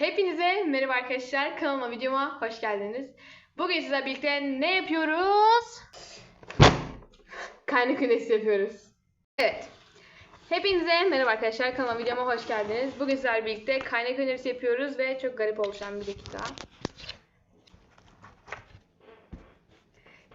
Hepinize merhaba arkadaşlar. Kanalıma, videoma hoş geldiniz. Bugün sizlerle birlikte ne yapıyoruz? Kaynak ünesi yapıyoruz. Evet. Hepinize merhaba arkadaşlar. Kanalıma, videoma hoş geldiniz. Bugün sizlerle birlikte kaynak önerisi yapıyoruz ve çok garip oluşan bir dakika.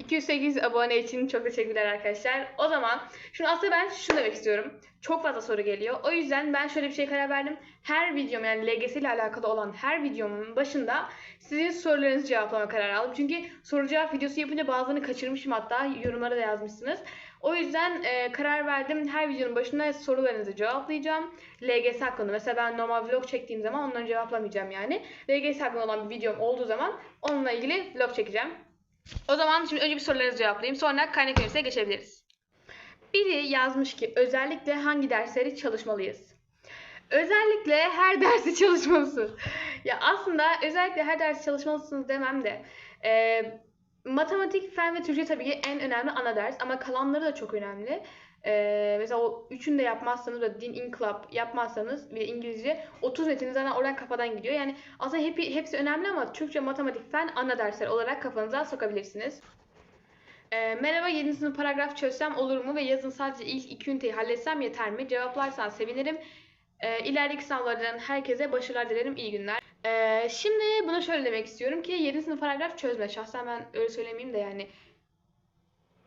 208 abone için çok teşekkürler arkadaşlar. O zaman şunu aslında ben şunu demek istiyorum. Çok fazla soru geliyor. O yüzden ben şöyle bir şey karar verdim. Her videom yani LGS ile alakalı olan her videomun başında sizin sorularınızı cevaplama kararı aldım. Çünkü soru cevap videosu yapınca bazılarını kaçırmışım hatta yorumlara da yazmışsınız. O yüzden e, karar verdim. Her videonun başında sorularınızı cevaplayacağım. LGS hakkında mesela ben normal vlog çektiğim zaman onları cevaplamayacağım yani. LGS hakkında olan bir videom olduğu zaman onunla ilgili vlog çekeceğim. O zaman şimdi önce bir sorularınızı cevaplayayım. Sonra kaynak önerisine geçebiliriz. Biri yazmış ki özellikle hangi dersleri çalışmalıyız? Özellikle her dersi çalışmalısınız. ya aslında özellikle her dersi çalışmalısınız demem de. e, matematik, fen ve Türkçe tabii ki en önemli ana ders ama kalanları da çok önemli. E, mesela o üçünü de yapmazsanız ve din, inkılap yapmazsanız bir de İngilizce 30 netiniz zaten oradan kafadan gidiyor. Yani aslında hep, hepsi önemli ama Türkçe, matematik, fen ana dersler olarak kafanıza sokabilirsiniz. E, merhaba 7. sınıf paragraf çözsem olur mu ve yazın sadece ilk iki üniteyi halletsem yeter mi? Cevaplarsan sevinirim. E, ilerideki sınavlardan herkese başarılar dilerim. İyi günler. E, şimdi buna şöyle demek istiyorum ki 7. sınıf paragraf çözme. Şahsen ben öyle söylemeyeyim de yani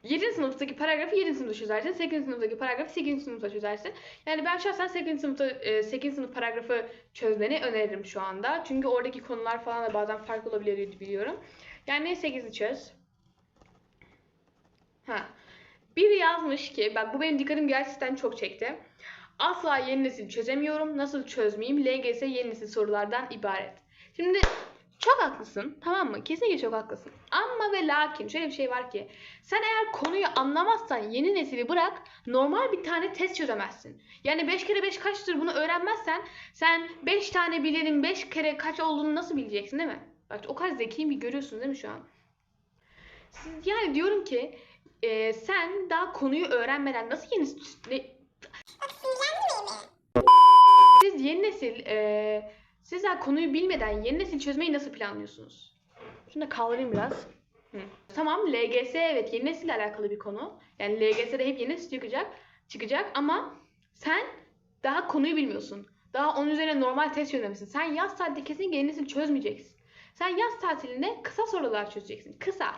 7. sınıftaki paragrafı 7. sınıfta çözersin. 8. sınıftaki paragrafı 8. sınıfta çözersin. Yani ben şahsen 8. sınıfta e, 8. sınıf paragrafı çözmeni öneririm şu anda. Çünkü oradaki konular falan da bazen farklı olabiliyor biliyorum. Yani 8'i çöz. Ha. Biri yazmış ki, bak bu benim dikkatim gerçekten çok çekti. Asla yeni nesil çözemiyorum. Nasıl çözmeyeyim? LGS yeni nesil sorulardan ibaret. Şimdi çok haklısın tamam mı? Kesinlikle çok haklısın. Ama ve lakin şöyle bir şey var ki sen eğer konuyu anlamazsan yeni nesili bırak normal bir tane test çözemezsin. Yani 5 kere 5 kaçtır bunu öğrenmezsen sen 5 tane bilenin 5 kere kaç olduğunu nasıl bileceksin değil mi? Bak o kadar zekiyim bir görüyorsunuz değil mi şu an? Siz, yani diyorum ki e, sen daha konuyu öğrenmeden nasıl yeni ne, siz yeni nesil e, siz daha konuyu bilmeden yeni nesil çözmeyi nasıl planlıyorsunuz? Şunu da kaldırayım biraz. Hı. Tamam LGS evet yeni nesille alakalı bir konu. Yani LGS'de hep yeni nesil çıkacak, çıkacak ama sen daha konuyu bilmiyorsun. Daha onun üzerine normal test çözmemişsin. Sen yaz tatilinde kesinlikle yeni nesil çözmeyeceksin. Sen yaz tatilinde kısa sorular çözeceksin. Kısa.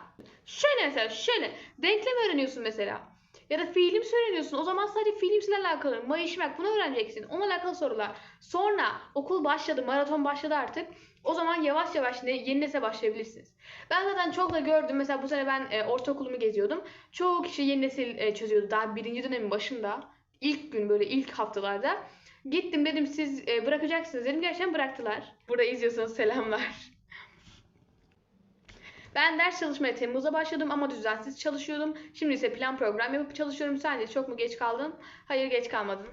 Şöyle mesela şöyle. Denklem öğreniyorsun mesela. Ya da fiilim öğreniyorsun. O zaman sadece fiilimsel alakalı. Mayışmak bunu öğreneceksin. Onunla alakalı sorular. Sonra okul başladı. Maraton başladı artık. O zaman yavaş yavaş ne, yeni nesile başlayabilirsiniz. Ben zaten çok da gördüm. Mesela bu sene ben e, ortaokulumu geziyordum. Çoğu kişi yeni nesil e, çözüyordu. Daha birinci dönemin başında. ilk gün böyle ilk haftalarda. Gittim dedim siz e, bırakacaksınız dedim. Gerçekten bıraktılar. Burada izliyorsanız selamlar. Ben ders çalışmaya Temmuz'da başladım ama düzensiz çalışıyordum. Şimdi ise plan program yapıp çalışıyorum. Sen de çok mu geç kaldın? Hayır geç kalmadın.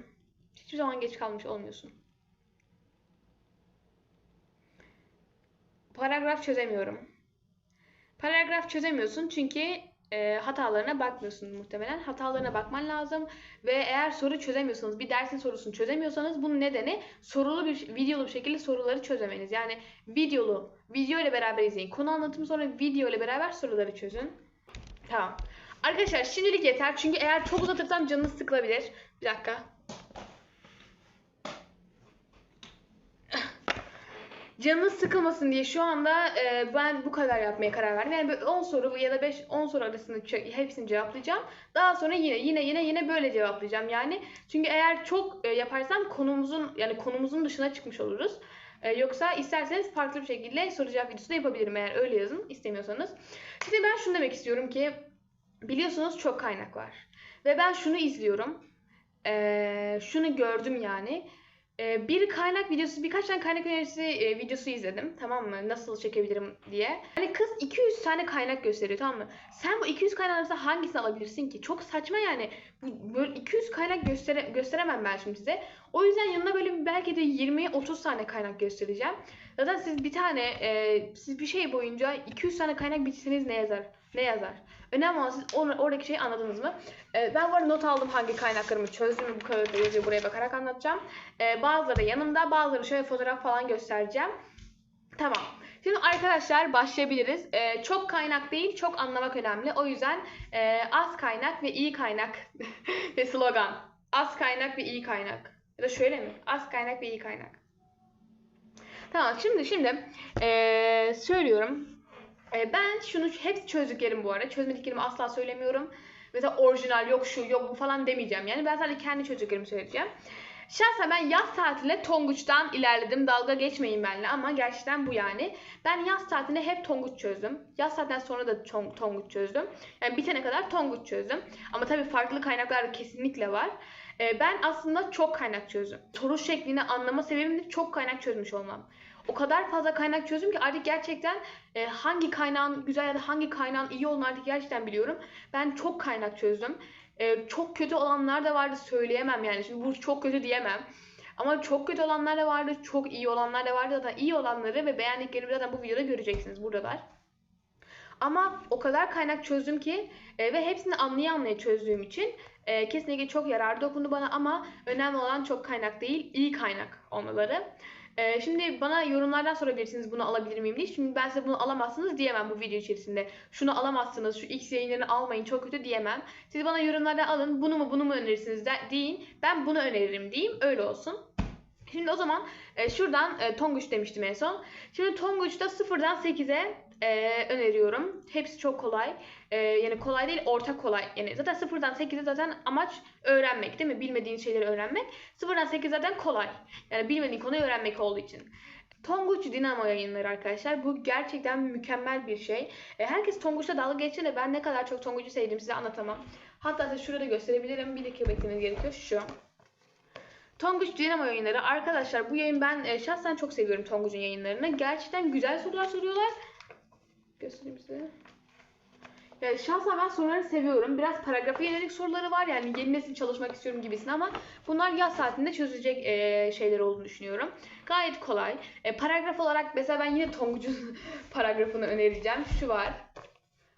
Hiçbir zaman geç kalmış olmuyorsun. Paragraf çözemiyorum. Paragraf çözemiyorsun çünkü e, hatalarına bakmıyorsun muhtemelen. Hatalarına bakman lazım ve eğer soru çözemiyorsanız, bir dersin sorusunu çözemiyorsanız bunun nedeni sorulu bir videolu bir şekilde soruları çözemeniz. Yani videolu, video ile beraber izleyin. Konu anlatımı sonra video ile beraber soruları çözün. Tamam. Arkadaşlar şimdilik yeter çünkü eğer çok uzatırsam canınız sıkılabilir. Bir dakika. Canınız sıkılmasın diye şu anda e, ben bu kadar yapmaya karar verdim. Yani böyle 10 soru ya da 5 10 soru arasında hepsini cevaplayacağım. Daha sonra yine yine yine yine böyle cevaplayacağım. Yani çünkü eğer çok e, yaparsam konumuzun yani konumuzun dışına çıkmış oluruz. E, yoksa isterseniz farklı bir şekilde soru cevap videosu da yapabilirim eğer öyle yazın istemiyorsanız. Şimdi ben şunu demek istiyorum ki biliyorsunuz çok kaynak var. Ve ben şunu izliyorum. E, şunu gördüm yani. Ee, bir kaynak videosu, birkaç tane kaynak önerisi e, videosu izledim. Tamam mı? Nasıl çekebilirim diye. Hani kız 200 tane kaynak gösteriyor tamam mı? Sen bu 200 kaynak arasında hangisini alabilirsin ki? Çok saçma yani. Bu- Böyle 200 kaynak göstere gösteremem ben şimdi size. O yüzden yanına böyle belki de 20-30 tane kaynak göstereceğim. Zaten siz bir tane, e, siz bir şey boyunca 200 tane kaynak bitirseniz ne yazar? Ne yazar? Önemli olan siz or- oradaki şeyi anladınız mı? E, ben bu arada not aldım hangi kaynaklarımı çözdüm. Bu yazıyor buraya bakarak anlatacağım. Ee, bazıları yanımda, bazıları şöyle fotoğraf falan göstereceğim. Tamam. Şimdi arkadaşlar başlayabiliriz. Ee, çok kaynak değil, çok anlamak önemli. O yüzden e, az kaynak ve iyi kaynak ve slogan. Az kaynak ve iyi kaynak. Ya da şöyle mi? Az kaynak ve iyi kaynak. Tamam şimdi şimdi e, söylüyorum. E, ben şunu hepsi çözdüklerim bu arada. Çözmediklerimi asla söylemiyorum. Mesela orijinal yok şu yok bu falan demeyeceğim. Yani ben sadece kendi çözdüklerimi söyleyeceğim. Şahsen ben yaz tatiline Tonguç'tan ilerledim. Dalga geçmeyin benimle ama gerçekten bu yani. Ben yaz tatilinde hep Tonguç çözdüm. Yaz tatilinden sonra da Tong- Tonguç çözdüm. Yani bitene kadar Tonguç çözdüm. Ama tabii farklı kaynaklar kesinlikle var. Ee, ben aslında çok kaynak çözdüm. Soru şeklini anlama sebebim de çok kaynak çözmüş olmam. O kadar fazla kaynak çözdüm ki artık gerçekten e, hangi kaynağın güzel ya da hangi kaynağın iyi olduğunu artık gerçekten biliyorum. Ben çok kaynak çözdüm. E, çok kötü olanlar da vardı söyleyemem yani. Şimdi bu çok kötü diyemem. Ama çok kötü olanlar da vardı, çok iyi olanlar da vardı. Zaten iyi olanları ve beğendiklerimi zaten bu videoda göreceksiniz buradalar. Ama o kadar kaynak çözdüm ki e, ve hepsini anlaya anlaya çözdüğüm için e, kesinlikle çok yararlı dokundu bana ama önemli olan çok kaynak değil, iyi kaynak olmaları. E, şimdi bana yorumlardan sorabilirsiniz bunu alabilir miyim diye. Şimdi ben size bunu alamazsınız diyemem bu video içerisinde. Şunu alamazsınız, şu X yayınlarını almayın çok kötü diyemem. Siz bana yorumlarda alın bunu mu bunu mu önerirsiniz de, deyin. Ben bunu öneririm diyeyim öyle olsun. Şimdi o zaman e, şuradan e, Tonguç demiştim en son. Şimdi Tonguç'ta sıfırdan 8'e e, öneriyorum. Hepsi çok kolay. E, yani kolay değil, orta kolay. Yani zaten sıfırdan 8'e zaten amaç öğrenmek değil mi? Bilmediğin şeyleri öğrenmek. Sıfırdan 8 zaten kolay. Yani bilmediğin konuyu öğrenmek olduğu için. Tonguç Dinamo yayınları arkadaşlar. Bu gerçekten mükemmel bir şey. E, herkes Tonguç'ta dalga geçse de ben ne kadar çok Tonguç'u sevdiğimi size anlatamam. Hatta size şurada gösterebilirim. Bir dakika beklemeniz gerekiyor. Şu. Tonguç Dinamo yayınları. Arkadaşlar bu yayın ben şahsen çok seviyorum Tonguç'un yayınlarını. Gerçekten güzel sorular soruyorlar. Göstereyim size. Yani şahsen ben soruları seviyorum. Biraz paragrafa yönelik soruları var yani yeni nesil çalışmak istiyorum gibisin ama bunlar yaz saatinde çözülecek e, şeyler olduğunu düşünüyorum. Gayet kolay. E, paragraf olarak mesela ben yine Tonguç'un paragrafını önereceğim. Şu var.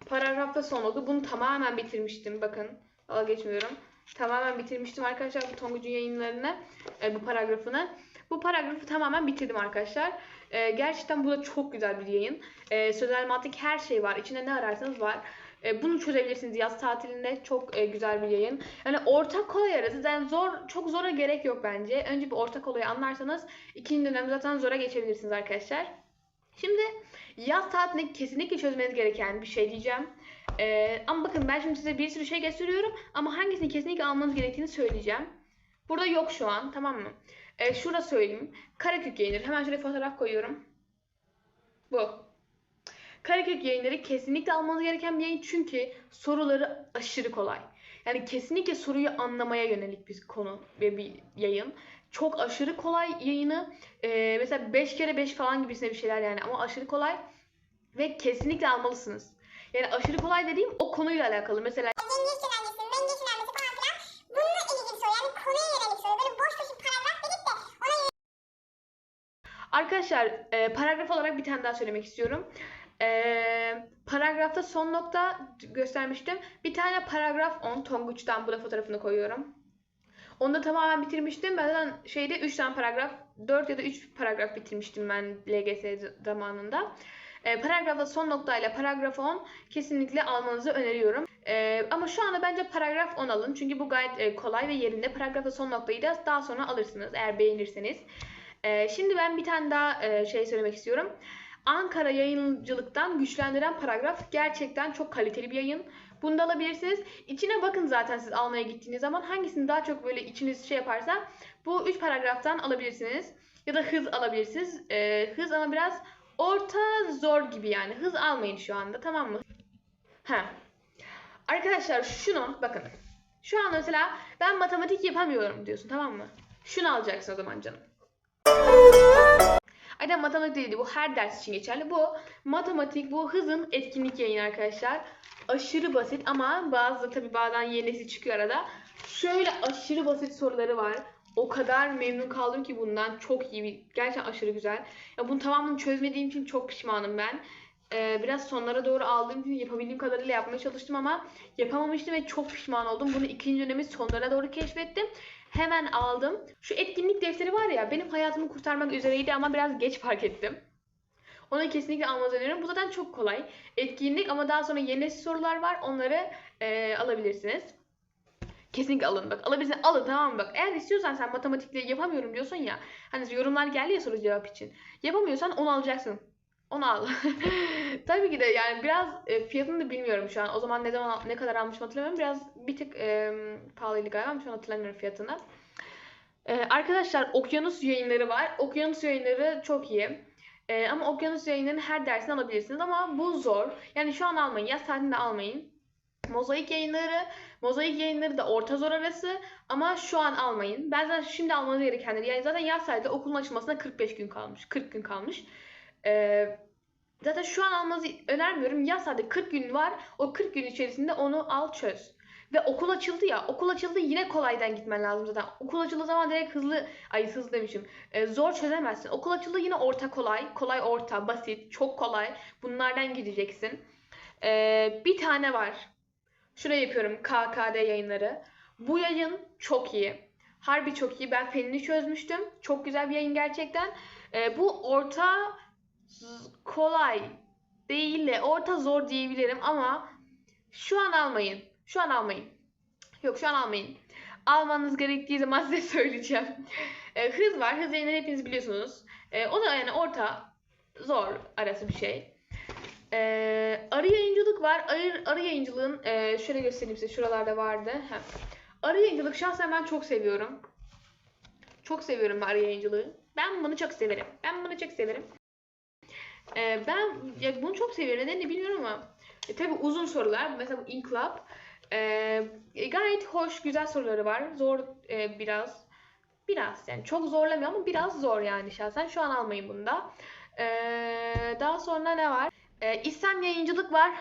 Paragrafta son oldu. Bunu tamamen bitirmiştim. Bakın. Dalga geçmiyorum. Tamamen bitirmiştim arkadaşlar bu Tonguç'un yayınlarını. e, bu paragrafını. Bu paragrafı tamamen bitirdim arkadaşlar. E, gerçekten bu da çok güzel bir yayın. E, sözel mantık her şey var. İçinde ne ararsanız var. E, bunu çözebilirsiniz yaz tatilinde. Çok e, güzel bir yayın. Yani orta kolay arası. Yani zor, çok zora gerek yok bence. Önce bir orta kolayı anlarsanız ikinci dönem zaten zora geçebilirsiniz arkadaşlar. Şimdi yaz tatilinde kesinlikle çözmeniz gereken bir şey diyeceğim. Ee, ama bakın ben şimdi size bir sürü şey gösteriyorum ama hangisini kesinlikle almanız gerektiğini söyleyeceğim. Burada yok şu an tamam mı? Ee, şurada söyleyeyim. Karakök yayınları. Hemen şuraya fotoğraf koyuyorum. Bu. Karakök yayınları kesinlikle almanız gereken bir yayın çünkü soruları aşırı kolay. Yani kesinlikle soruyu anlamaya yönelik bir konu ve bir yayın. Çok aşırı kolay yayını. Ee, mesela 5 kere 5 falan gibisine bir şeyler yani ama aşırı kolay ve kesinlikle almalısınız. Yani aşırı kolay dediğim o konuyla alakalı. Mesela Cengiz genelgesi, Mengeç genelgesi falan filan. Bununla ilgili soru yani konuya yönelik soru. Böyle boş boş bir paragraf verip de ona arkadaşlar e, paragraf olarak bir tane daha söylemek istiyorum. E, paragrafta son nokta göstermiştim. Bir tane paragraf 10 Tonguç'tan bu da fotoğrafını koyuyorum. Onu da tamamen bitirmiştim. Ben zaten şeyde 3 tane paragraf, 4 ya da 3 paragraf bitirmiştim ben LGS zamanında. E, paragrafta son noktayla paragraf 10 kesinlikle almanızı öneriyorum. E, ama şu anda bence paragraf 10 alın. Çünkü bu gayet e, kolay ve yerinde. Paragrafta son noktayı da daha sonra alırsınız eğer beğenirseniz. E, şimdi ben bir tane daha e, şey söylemek istiyorum. Ankara yayıncılıktan güçlendiren paragraf gerçekten çok kaliteli bir yayın. Bunu da alabilirsiniz. İçine bakın zaten siz almaya gittiğiniz zaman hangisini daha çok böyle içiniz şey yaparsa bu 3 paragraftan alabilirsiniz. Ya da hız alabilirsiniz. E, hız ama biraz orta zor gibi yani. Hız almayın şu anda tamam mı? Ha. Arkadaşlar şunu bakın. Şu an mesela ben matematik yapamıyorum diyorsun tamam mı? Şunu alacaksın o zaman canım. Aynen matematik değil bu her ders için geçerli. Bu matematik bu hızın etkinlik yayını arkadaşlar. Aşırı basit ama bazı tabi bazen yenisi çıkıyor arada. Şöyle aşırı basit soruları var. O kadar memnun kaldım ki bundan. Çok iyi bir, gerçekten aşırı güzel. Ya bunu tamamını çözmediğim için çok pişmanım ben. Ee, biraz sonlara doğru aldığım için yapabildiğim kadarıyla yapmaya çalıştım ama yapamamıştım ve çok pişman oldum. Bunu ikinci dönemi sonlara doğru keşfettim. Hemen aldım. Şu etkinlik defteri var ya benim hayatımı kurtarmak üzereydi ama biraz geç fark ettim. Onu kesinlikle almanızı öneriyorum. Bu zaten çok kolay. Etkinlik ama daha sonra yeni nesil sorular var. Onları e, alabilirsiniz. Kesinlikle alın bak. Alabilirsin alın tamam mı bak. Eğer istiyorsan sen matematikte yapamıyorum diyorsun ya. Hani yorumlar geldi ya soru cevap için. Yapamıyorsan onu alacaksın. Onu al. Tabii ki de yani biraz e, fiyatını da bilmiyorum şu an. O zaman ne zaman ne kadar almışım hatırlamıyorum. Biraz bir tık e, pahalıydı galiba ama şu an hatırlamıyorum fiyatını. E, arkadaşlar Okyanus yayınları var. Okyanus yayınları çok iyi. E, ama Okyanus yayınlarının her dersini alabilirsiniz ama bu zor. Yani şu an almayın. Yaz tatilinde almayın. Mozaik yayınları, mozaik yayınları da orta zor arası ama şu an almayın. Ben zaten şimdi almanız gerekenleri yani zaten yaz tatilde okulun açılmasına 45 gün kalmış. 40 gün kalmış. Ee, zaten şu an almanızı önermiyorum. Yaz tatilde 40 gün var. O 40 gün içerisinde onu al çöz. Ve okul açıldı ya. Okul açıldı yine kolaydan gitmen lazım zaten. Okul açıldığı zaman direkt hızlı, ay hızlı demişim. Ee, zor çözemezsin. Okul açıldı yine orta kolay. Kolay orta, basit, çok kolay. Bunlardan gideceksin. Ee, bir tane var. Şuraya yapıyorum KKD yayınları. Bu yayın çok iyi. Harbi çok iyi. Ben fenini çözmüştüm. Çok güzel bir yayın gerçekten. Ee, bu orta kolay değil de orta zor diyebilirim ama şu an almayın. Şu an almayın. Yok şu an almayın. Almanız gerektiği zaman size söyleyeceğim. Ee, hız var. Hız yayınları hepiniz biliyorsunuz. Ee, o da yani orta zor arası bir şey. Ee, arı yayıncılık var. Arı, arı yayıncılığın e, şöyle göstereyim size şuralarda vardı. Heh. Arı yayıncılık şahsen ben çok seviyorum. Çok seviyorum arı yayıncılığı. Ben bunu çok severim. Ben bunu çok severim. Ee, ben ya bunu çok seviyorum. Nedenini bilmiyorum ama e, tabii uzun sorular. Mesela bu inkılap. Ee, e, gayet hoş, güzel soruları var. Zor e, biraz. Biraz yani çok zorlamıyor ama biraz zor yani şahsen. Şu an almayın bunda. Ee, daha sonra ne var? Ee, İslam yayıncılık var.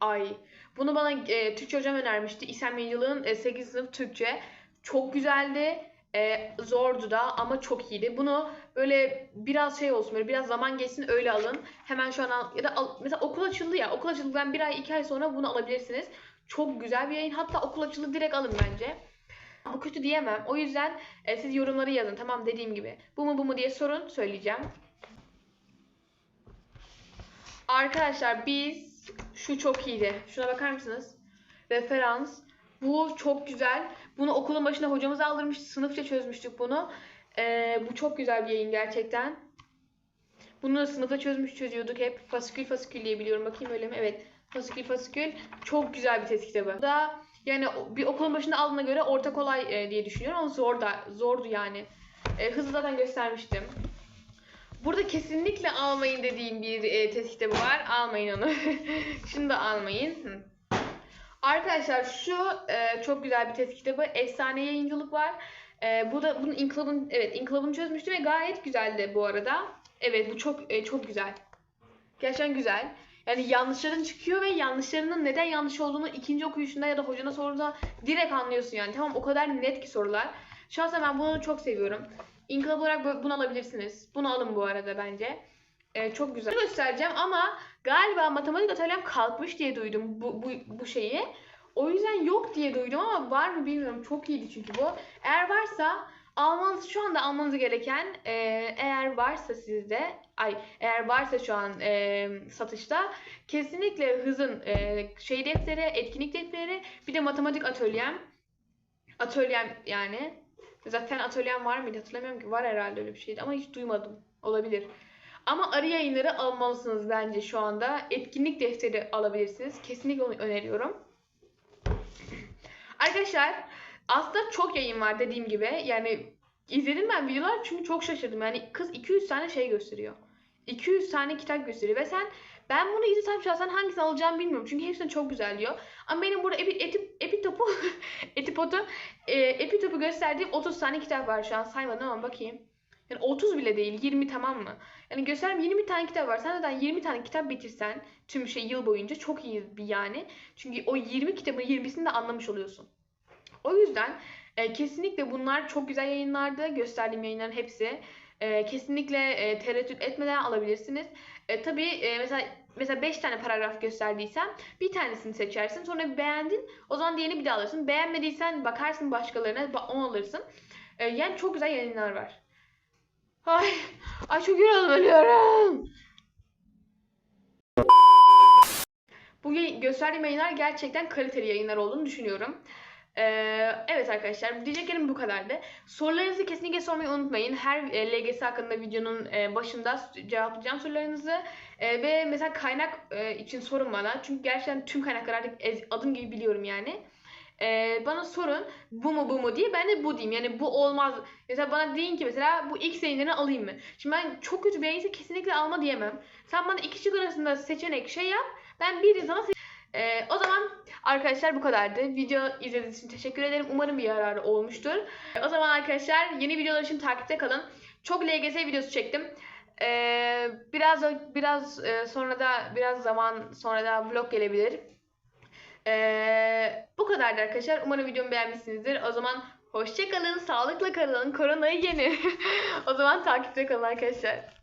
Ay. Bunu bana e, Türkçe hocam önermişti. İslam yayıncılığın e, 8 sınıf Türkçe. Çok güzeldi. E, zordu da ama çok iyiydi. Bunu böyle biraz şey olsun böyle biraz zaman geçsin öyle alın. Hemen şu an al, ya da al, mesela okul açıldı ya. Okul açıldıktan bir ay iki ay sonra bunu alabilirsiniz. Çok güzel bir yayın. Hatta okul açıldı direkt alın bence. Bu kötü diyemem. O yüzden e, siz yorumları yazın. Tamam dediğim gibi. Bu mu bu mu diye sorun söyleyeceğim. Arkadaşlar biz şu çok iyiydi. Şuna bakar mısınız? Referans. Bu çok güzel. Bunu okulun başında hocamız aldırmıştı. Sınıfça çözmüştük bunu. Ee, bu çok güzel bir yayın gerçekten. Bunu sınıfta çözmüş çözüyorduk hep. Fasikül fasikül diye biliyorum. Bakayım öyle mi? Evet. Fasikül fasikül. Çok güzel bir test kitabı. Bu Da yani bir okulun başında aldığına göre orta kolay e, diye düşünüyorum ama zor da zordu yani. E, hızı zaten göstermiştim. Burada kesinlikle almayın dediğim bir e, test kitabı var. Almayın onu. Şunu da almayın. Hı. Arkadaşlar şu e, çok güzel bir test kitabı. Efsane yayıncılık var. E, bu da bunun inkılabını evet inkılabını çözmüştü ve gayet güzeldi bu arada. Evet bu çok e, çok güzel. Gerçekten güzel. Yani yanlışların çıkıyor ve yanlışlarının neden yanlış olduğunu ikinci okuyuşunda ya da hocana sorduğunda direkt anlıyorsun yani. Tamam o kadar net ki sorular. Şahsen ben bunu çok seviyorum. İnkılap olarak bu- bunu alabilirsiniz. Bunu alın bu arada bence. Ee, çok güzel. Göstereceğim ama galiba matematik atölyem kalkmış diye duydum bu, bu, bu şeyi. O yüzden yok diye duydum ama var mı bilmiyorum. Çok iyiydi çünkü bu. Eğer varsa almanız şu anda almanız gereken e, eğer varsa sizde ay eğer varsa şu an e, satışta kesinlikle hızın e, şey defteri, etkinlik defteri bir de matematik atölyem. Atölyem yani. Zaten atölyem var mıydı hatırlamıyorum ki. Var herhalde öyle bir şeydi ama hiç duymadım. Olabilir. Ama arı yayınları almalısınız bence şu anda. Etkinlik defteri alabilirsiniz. Kesinlikle onu öneriyorum. Arkadaşlar aslında çok yayın var dediğim gibi. Yani izledim ben videolar çünkü çok şaşırdım. Yani kız 200 tane şey gösteriyor. 200 tane kitap gösteriyor ve sen ben bunu izlesem şahsen hangisini alacağımı bilmiyorum. Çünkü hepsini çok güzel diyor. Ama benim burada epi, eti, epitopu etipotu e, epitopu gösterdiğim 30 tane kitap var şu an saymadım ama bakayım. Yani 30 bile değil 20 tamam mı? Yani göstereyim 20 tane kitap var. Sen neden 20 tane kitap bitirsen tüm şey yıl boyunca çok iyi bir yani. Çünkü o 20 kitabın 20'sini de anlamış oluyorsun. O yüzden e, kesinlikle bunlar çok güzel yayınlardı. Gösterdiğim yayınların hepsi. E, kesinlikle e, tereddüt etmeden alabilirsiniz. E, tabii e, mesela mesela 5 tane paragraf gösterdiysem bir tanesini seçersin. Sonra beğendin. O zaman diğerini bir daha alırsın. Beğenmediysen bakarsın başkalarına ba- onu alırsın. E, yani çok güzel yayınlar var. Ay, ay çok yoruldum ölüyorum. Bu gösterdiğim yayınlar gerçekten kaliteli yayınlar olduğunu düşünüyorum. Ee, evet arkadaşlar diyeceklerim bu kadardı. Sorularınızı kesinlikle sormayı unutmayın. Her e, LGS hakkında videonun e, başında cevaplayacağım sorularınızı. E, ve mesela kaynak e, için sorun bana. Çünkü gerçekten tüm kaynakları artık adım gibi biliyorum yani. E, bana sorun bu mu bu mu diye ben de bu diyeyim. Yani bu olmaz. Mesela bana deyin ki mesela bu X yayınlarını alayım mı? Şimdi ben çok kötü bir kesinlikle alma diyemem. Sen bana iki şık arasında seçenek şey yap. Ben bir zaman seç- E, o zaman arkadaşlar bu kadardı. Video izlediğiniz için teşekkür ederim. Umarım bir yararı olmuştur. O zaman arkadaşlar yeni videolar için takipte kalın. Çok LGS videosu çektim. Ee, biraz biraz sonra da biraz zaman sonra da vlog gelebilir. Ee, bu kadardı arkadaşlar. Umarım videomu beğenmişsinizdir. O zaman hoşça kalın, sağlıkla kalın. Koronayı yenin. o zaman takipte kalın arkadaşlar.